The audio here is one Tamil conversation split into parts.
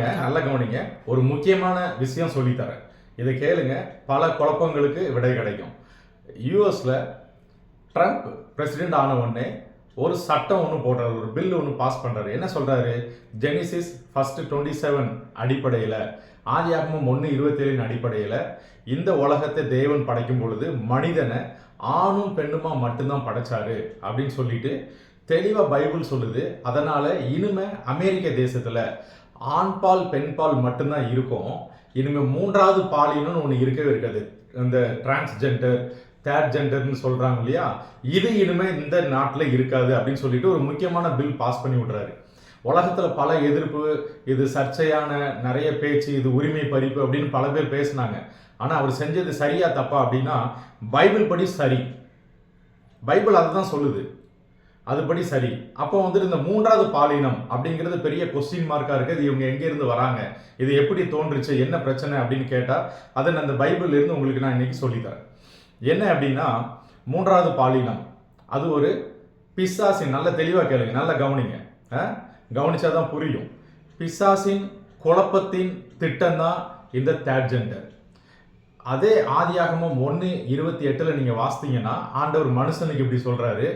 கவனிங்க நல்ல கவனிங்க. ஒரு முக்கியமான விஷயம் சொல்லித்தரேன். இதை கேளுங்க பல குழப்பங்களுக்கு விடை கிடைக்கும். யூஎஸில் ட்ரம்ப் பிரசிடெண்ட் ஆன உடனே ஒரு சட்டம் ஒன்று போடுறாரு ஒரு பில் ஒன்று பாஸ் பண்ணுறாரு என்ன சொல்கிறாரு ஜெனிசிஸ் ஃபஸ்ட்டு டுவெண்ட்டி செவன் அடிப்படையில் ஆதியாகமம் ஒன்று இருபத்தேழின் அடிப்படையில் இந்த உலகத்தை தேவன் படைக்கும் பொழுது மனிதனை ஆணும் பெண்ணுமா மட்டும்தான் படைச்சாரு அப்படின்னு சொல்லிட்டு தெளிவாக பைபிள் சொல்லுது. அதனால் இனிமே அமெரிக்க தேசத்தில் ஆண்பால் பெண்பால் மட்டும்தான் இருக்கும். இனிமேல் மூன்றாவது பாலினம்னு ஒன்று இருக்கவே இருக்காது. இந்த டிரான்ஸ்ஜெண்டர் தேர்ட் ஜெண்டர்னு சொல்கிறாங்க இல்லையா? இது இனிமேல் இந்த நாட்டில் இருக்காது அப்படின்னு சொல்லிட்டு ஒரு முக்கியமான பில் பாஸ் பண்ணி விடுறாரு. உலகத்தில் பல எதிர்ப்பு இது சர்ச்சையான நிறைய பேச்சு இது உரிமை பறிப்பு அப்படின்னு பல பேர் பேசினாங்க. ஆனால் அவர் செஞ்சது சரியா தப்பா அப்படின்னா பைபிள் படி சரி. பைபிள் அதை தான் சொல்லுது. அதுபடி சரி. அப்போ வந்துட்டு இந்த மூன்றாவது பாலினம் அப்படிங்கிறது பெரிய கொஸ்டின் மார்க்காக இருக்குது இது இவங்க எங்கேருந்து வராங்க? இது எப்படி தோன்றுச்சு? என்ன பிரச்சனை அப்படின்னு கேட்டால் அதை நான் அந்த பைபிள் இருந்து உங்களுக்கு நான் இன்னைக்கு சொல்லித்தரேன் என்ன அப்படின்னா மூன்றாவது பாலினம். அது ஒரு பிசாசின் நல்ல தெளிவாக கேளுங்க நல்லா கவனிங்க. கவனிச்சா கவனிச்சாதான் புரியும். பிசாசின் குழப்பத்தின் திட்டம் தான் இந்த தேர்ட் ஜெண்டர் அதே ஆதியாகமம் ஒன்று இருபத்தி எட்டில் நீங்கள் வாசித்தீங்கன்னா ஆண்டவர் மனுஷனுக்கு இப்படி சொல்கிறாரு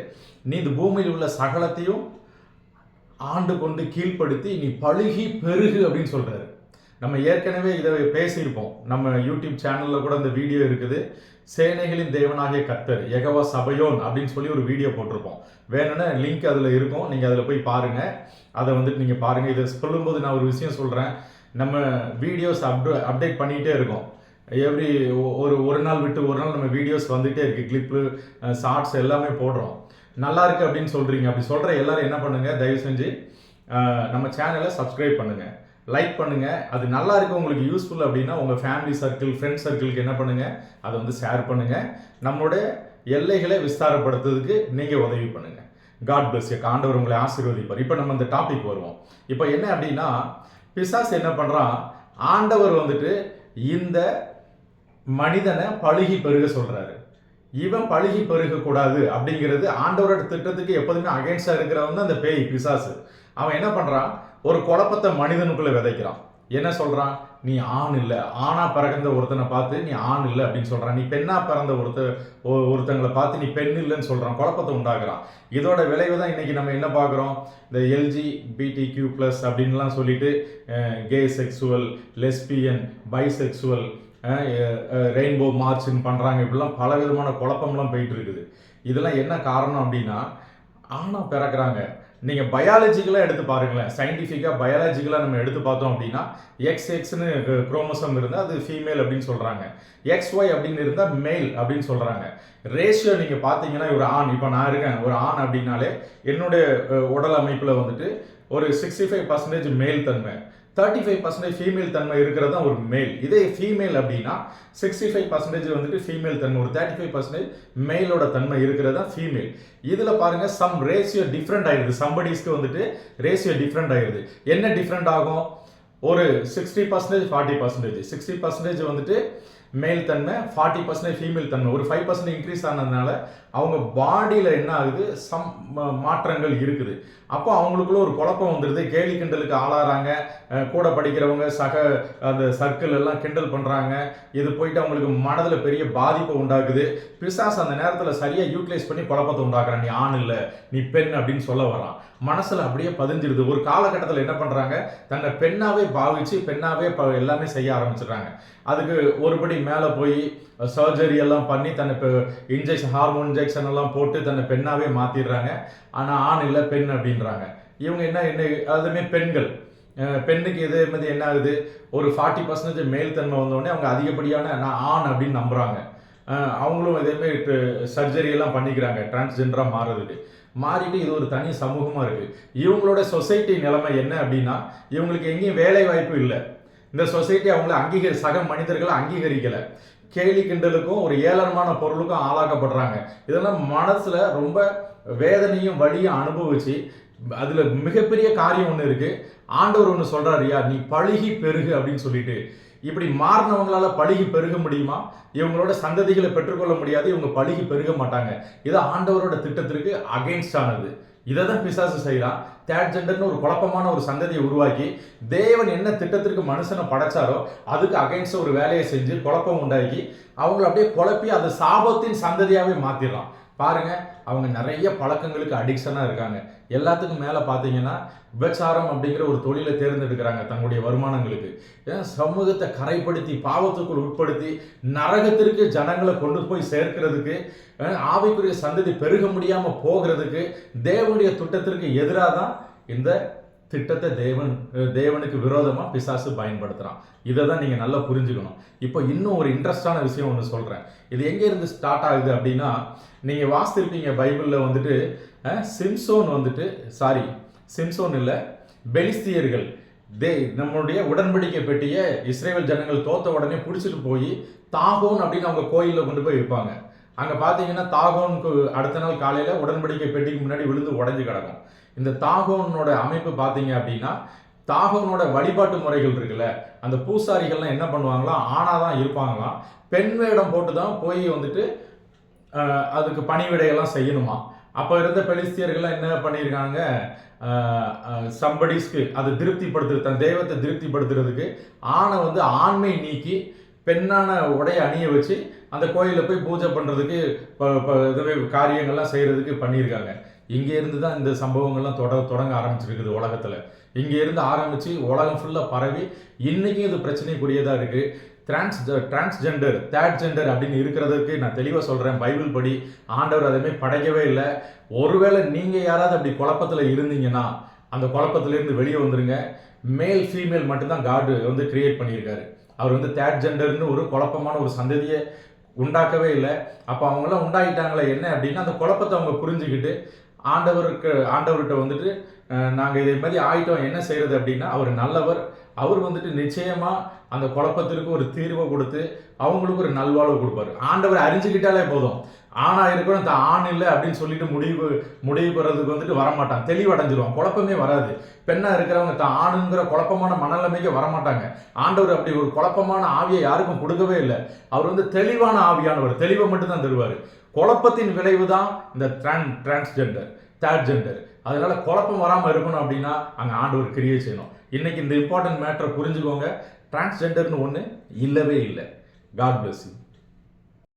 நீ இந்த பூமியில் உள்ள சகலத்தையும் ஆண்டு கொண்டு கீழ்ப்படுத்தி நீ பழுகி பெருகு அப்படின்னு சொல்கிறாரு நம்ம ஏற்கனவே இதை பேசியிருப்போம். நம்ம யூடியூப் சேனலில் கூட இந்த வீடியோ இருக்குது. சேனைகளின் தேவனாகிய கத்தர் எகவா சபையோன் அப்படின்னு சொல்லி ஒரு வீடியோ போட்டிருப்போம். வேணும்னா லிங்க் அதில் இருக்கும். நீங்கள் அதில் போய் பாருங்கள் அதை வந்துட்டு நீங்கள் பாருங்கள் இதை சொல்லும்போது நான் ஒரு விஷயம் சொல்கிறேன் நம்ம வீடியோஸ் அப்டே அப்டேட் பண்ணிகிட்டே இருக்கோம். எவ்ரி ஒரு ஒரு நாள் விட்டு ஒரு நாள் நம்ம வீடியோஸ் வந்துகிட்டே இருக்குது கிளிப்பு ஷார்ட்ஸ் எல்லாமே போடுறோம். நல்லா இருக்குது அப்படின்னு சொல்கிறீங்க அப்படி சொல்கிற எல்லோரும் என்ன பண்ணுங்கள் தயவு செஞ்சு நம்ம சேனலை சப்ஸ்கிரைப் பண்ணுங்கள் லைக் பண்ணுங்கள் அது நல்லா இருக்குது உங்களுக்கு யூஸ்ஃபுல் அப்படின்னா உங்கள் ஃபேமிலி சர்க்கிள் ஃப்ரெண்ட் சர்க்கிளுக்கு என்ன பண்ணுங்கள் அதை வந்து ஷேர் பண்ணுங்கள் நம்மளுடைய எல்லைகளை விஸ்தாரப்படுத்துறதுக்கு நீங்கள் உதவி பண்ணுங்கள் காட் பிளஸ் ஆண்டவர் உங்களை ஆசீர்வதிப்பார். இப்போ நம்ம இந்த டாபிக் வருவோம். இப்போ என்ன அப்படின்னா பிசாஸ் என்ன பண்ணுறான் ஆண்டவர் வந்துட்டு இந்த மனிதனை பழுகி பெருக சொல்றாரு. இவன் பழுகி பெருக கூடாது அப்படிங்கிறது ஆண்டவரோட திட்டத்துக்கு எப்போதுமே அகைன்ஸ்டா இருக்கிறவன் தான் அந்த பேய் பிசாசு. அவன் என்ன பண்றான்? ஒரு குழப்பத்தை மனிதனுக்குள்ள விதைக்கிறான். என்ன சொல்றான்? நீ ஆண் இல்லை. ஆணா பிறந்த ஒருத்தனை பார்த்து நீ ஆண் இல்லை அப்படின்னு சொல்றான். நீ பெண்ணா பிறந்த ஒருத்த ஒருத்தங்களை பார்த்து நீ பெண் இல்லைன்னு சொல்றான். குழப்பத்தை உண்டாகிறான் இதோட விளைவு தான் இன்னைக்கு நம்ம என்ன பார்க்குறோம்? இந்த எல்ஜி பிடி கியூ ப்ளஸ் அப்படின்லாம் சொல்லிட்டு gay sexual lesbian bisexual rainbow மார்ச்னு பண்ணுறாங்க இப்படிலாம் பல விதமான குழப்பம்லாம் போயிட்டு இருக்குது இதெல்லாம் என்ன காரணம் அப்படின்னா ஆணாக பிறக்கிறாங்க. நீங்கள் பயாலஜிக்கலாக எடுத்து பாருங்களேன். சயின்டிஃபிக்காக பயாலஜிக்கலாக நம்ம எடுத்து பார்த்தோம் அப்படின்னா எக்ஸ் எக்ஸ்னு குரோமோசம் இருந்தால் அது ஃபீமேல் அப்படின்னு சொல்கிறாங்க எக்ஸ் ஒய் அப்படின்னு இருந்தால் மேல் அப்படின்னு சொல்கிறாங்க ரேஷியோ நீங்கள் பார்த்தீங்கன்னா ஒரு ஆண். இப்போ நான் இருக்கேன். ஒரு ஆண் அப்படின்னாலே என்னுடைய உடல் அமைப்பில் வந்துட்டு ஒரு சிக்ஸ்டி ஃபைவ் பர்சன்டேஜ் மேல் தன்மை. தேர்ட்டி ஃபைவ் பர்சன்டேஜ் ஃபீமேல் தன்மை இருக்கிறது தான் ஒரு மேல் இதே ஃபீமேல் அப்படின்னா சிக்ஸ்டி ஃபைவ் பர்சன்டேஜ் வந்துட்டு ஃபீமேல் தன்மை ஒரு தேர்ட்டி ஃபைவ் பர்சன்டேஜ் மேலோட தன்மை இருக்கிறது தான் ஃபீமேல் இதில் பாருங்க சம் ரேஷியோ டிஃப்ரெண்ட் ஆயிடுது. சம்படிஸ்க்கு வந்துட்டு ரேஷியோ டிஃப்ரெண்ட் ஆயிடுது. என்ன டிஃப்ரெண்ட் ஆகும்? ஒரு sixty percentage forty percentage sixty percentage வந்துட்டு மேல் தன்மை ஃபார்ட்டி பர்சன்டேஜ் ஃபீமேல் தன்மை. ஒரு ஃபைவ் பர்சன்ட் இன்க்ரீஸ் ஆனதுனால அவங்க பாடியில் என்ன ஆகுது? சம் ம- மாற்றங்கள் இருக்குது. அப்போ அவங்களுக்குள்ள ஒரு குழப்பம் வந்துடுது கேலி கிண்டலுக்கு ஆளாகிறாங்க கூட படிக்கிறவங்க சக அந்த சர்க்கிள் எல்லாம் கிண்டல் பண்ணுறாங்க இது போயிட்டு அவங்களுக்கு மனதில் பெரிய பாதிப்பை உண்டாக்குது பிசாஸ் அந்த நேரத்தில் சரியாக யூட்டிலைஸ் பண்ணி குழப்பத்தை உண்டாக்குறான். நீ ஆண் இல்லை நீ பெண் அப்படின்னு சொல்ல வரான் மனசில் அப்படியே பதிஞ்சிருது. ஒரு காலகட்டத்தில் என்ன பண்ணுறாங்க தன்னை பெண்ணாகவே பாவிச்சு பெண்ணாகவே எல்லாமே செய்ய ஆரம்பிச்சிடுறாங்க. அதுக்கு ஒருபடி மேலே போய் சர்ஜரி எல்லாம் பண்ணி தன்னை இப்போ இன்ஜெக்ஷன் ஹார்மோன் இன்ஜெக்ஷன் எல்லாம் போட்டு தன்னை பெண்ணாகவே மாற்றிடுறாங்க ஆனால் ஆண் இல்லை பெண் அப்படின்றாங்க. இவங்க என்ன என்ன அதுவுமே பெண்கள். பெண்ணுக்கு எது மாதிரி என்ன ஆகுது? ஒரு ஃபார்ட்டி பர்சன்டேஜ் மேல் தன்மை வந்தோடனே அவங்க அதிகப்படியான நான் ஆண் அப்படின்னு நம்புகிறாங்க அவங்களும் இதேமாரி சர்ஜரி எல்லாம் பண்ணிக்கிறாங்க. டிரான்ஸ்ஜெண்டராக மாறுறதுக்கு. மாறிட்டு இது ஒரு தனி சமூகமாக இருக்குது இவங்களோட சொசைட்டி நிலைமை என்ன அப்படின்னா இவங்களுக்கு எங்கேயும் வேலை வாய்ப்பு இல்லை. இந்த சொசைட்டி அவங்கள அங்கீகரி சக மனிதர்களை அங்கீகரிக்கலை. கேலி கிண்டலுக்கும் ஒரு ஏளனமான பொருளுக்கும் ஆளாக்கப்படுறாங்க. இதெல்லாம் மனசில் ரொம்ப வேதனையும் வலியும் அனுபவிச்சு அதில் மிகப்பெரிய காரியம் ஒன்று இருக்குது ஆண்டவர் ஒண்ணு சொல்றாருயா நீ பழுகி பெருகு அப்படின்னு சொல்லிட்டு. இப்படி மாறினவங்களால பழுகி பெருக முடியுமா? இவங்களோட சந்ததிகளை பெற்றுக்கொள்ள முடியாது இவங்க பழுகி பெருக மாட்டாங்க. இது ஆண்டவரோட திட்டத்திற்கு அகைன்ஸ்ட் ஆனது. இதை தான் பிசாசு செய்யலாம் தேர்ட் ஜெண்டர்னு ஒரு குழப்பமான ஒரு சந்ததியை உருவாக்கி தேவன் என்ன திட்டத்திற்கு மனுஷனை படைச்சாரோ அதுக்கு அகைன்ஸ்ட் ஒரு வேலையை செஞ்சு குழப்பம் உண்டாக்கி அவங்கள அப்படியே குழப்பி அதை சாபத்தின் சந்ததியாகவே மாற்றிடலாம் பாருங்கள் அவங்க நிறைய பழக்கங்களுக்கு அடிக்ஷனாக இருக்காங்க. எல்லாத்துக்கும் மேலே பார்த்தீங்கன்னா விபச்சாரம் அப்படிங்கிற ஒரு தொழிலை தேர்ந்தெடுக்கிறாங்க தங்களுடைய வருமானங்களுக்கு. ஏன்? சமூகத்தை கரைப்படுத்தி பாவத்துக்குள் உட்படுத்தி நரகத்திற்கு ஜனங்களை கொண்டு போய் சேர்க்கிறதுக்கு ஆவிக்குரிய சந்ததி பெருக முடியாமல் போகிறதுக்கு தேவனுடைய திட்டத்திற்கு எதிராக தான் இந்த திட்டத்தை தேவன் தேவனுக்கு விரோதமாக பிசாசு பயன்படுத்துகிறான் இதை தான் நீங்கள் நல்லா புரிஞ்சுக்கணும். இப்போ இன்னும் ஒரு இன்ட்ரெஸ்டான விஷயம் ஒன்று சொல்கிறேன் இது எங்கே இருந்து ஸ்டார்ட் ஆகுது அப்படின்னா நீங்கள் வாசித்திருப்பீங்க பைபிளில் வந்துட்டு சிம்சோன் வந்துட்டு சாரி சிம்சோன் இல்லை பெலிஸ்தியர்கள். தே நம்மளுடைய உடன்படிக்கை பெட்டியை இஸ்ரேல் ஜனங்கள் தோத்த உடனே பிடிச்சிட்டு போய் தாகோன் அப்படின்னு அவங்க கோயிலில் கொண்டு போய் வைப்பாங்க அங்கே பார்த்தீங்கன்னா தாகோனுக்கு அடுத்த நாள் காலையில் உடன்படிக்கை பெட்டிக்கு முன்னாடி விழுந்து உடஞ்சி கிடக்கும். இந்த தாகோனோட அமைப்பு பார்த்தீங்க அப்படின்னா தாகோனோட வழிபாட்டு முறைகள் இருக்குல்ல அந்த பூசாரிகள்லாம் என்ன பண்ணுவாங்களாம் ஆணாக தான் இருப்பாங்களாம். பெண் வேடம் போட்டு தான் போய் வந்துட்டு அதுக்கு பணிவிடையெல்லாம் செய்யணுமா அப்போ இருந்த பெலிஸ்தியர்கள்லாம் என்ன பண்ணியிருக்காங்க? சம்படிஸ்க்கு அதை திருப்திப்படுத்து தன் தெய்வத்தை திருப்திப்படுத்துறதுக்கு ஆணை வந்து ஆண்மை நீக்கி பெண்ணான உடைய அணிய வச்சு அந்த கோயிலில் போய் பூஜை பண்ணுறதுக்கு இதுவே காரியங்கள்லாம் செய்கிறதுக்கு பண்ணியிருக்காங்க. இங்கே இருந்து தான் இந்த சம்பவங்கள்லாம் தொட தொடங்க ஆரம்பிச்சிருக்குது உலகத்தில். இங்கேருந்து ஆரம்பித்து உலகம் ஃபுல்லாக பரவி இன்றைக்கும் இது பிரச்சனைக்குரியதாக இருக்குது டிரான்ஸ் டிரான்ஸ்ஜெண்டர் தேர்ட் ஜெண்டர் அப்படின்னு இருக்கிறதுக்கு நான் தெளிவாக சொல்கிறேன் பைபிள் படி ஆண்டவர் அதுமே படைக்கவே இல்லை. ஒருவேளை நீங்கள் யாராவது அப்படி குழப்பத்தில் இருந்தீங்கன்னா அந்த குழப்பத்திலேருந்து வெளியே வந்துருங்க. மேல் ஃபீமேல் மட்டும்தான் காடு வந்து கிரியேட் பண்ணியிருக்காரு. அவர் வந்து தேர்ட் ஜெண்டர்னு ஒரு குழப்பமான ஒரு சந்ததியை உண்டாக்கவே இல்லை. அப்போ அவங்களாம் உண்டாகிட்டாங்களே என்ன அப்படின்னா அந்த குழப்பத்தை அவங்க புரிஞ்சுக்கிட்டு ஆண்டவருக்கு ஆண்டவர்கிட்ட வந்துட்டு நாங்கள் இதே மாதிரி ஆயிட்டோம் என்ன செய்கிறது அப்படின்னா அவர் நல்லவர். அவர் வந்துட்டு நிச்சயமாக அந்த குழப்பத்திற்கு ஒரு தீர்வை கொடுத்து அவங்களுக்கு ஒரு நல்வாழ்வு கொடுப்பாரு. ஆண்டவர் அறிஞ்சுக்கிட்டாலே போதும். ஆணா இருக்கணும் தான் ஆண் இல்லை அப்படின்னு சொல்லிட்டு முடிவு முடிவு பெறதுக்கு வந்துட்டு வரமாட்டான் தெளிவடைஞ்சிருவான் குழப்பமே வராது. பெண்ணா இருக்கிறவங்க தான் ஆணுங்கிற குழப்பமான மனநிலைமைக்கு வரமாட்டாங்க. ஆண்டவர் அப்படி ஒரு குழப்பமான ஆவியை யாருக்கும் கொடுக்கவே இல்லை. அவர் வந்து தெளிவான ஆவியானவர். தெளிவை மட்டும்தான் தருவார். குழப்பத்தின் விளைவு தான் இந்த டிரான் டிரான்ஸ்ஜெண்டர் தேர்ட் ஜெண்டர் அதனால குழப்பம் வராமல் இருக்கணும் அப்படின்னா அங்கே ஆண்டவர் கிரியை செய்யணும். இன்னைக்கு இந்த இம்பார்ட்டன்ட் மேட்டரை புரிஞ்சுக்கோங்க. டிரான்ஸ்ஜெண்டர்னு ஒன்று இல்லவே இல்லை. God bless you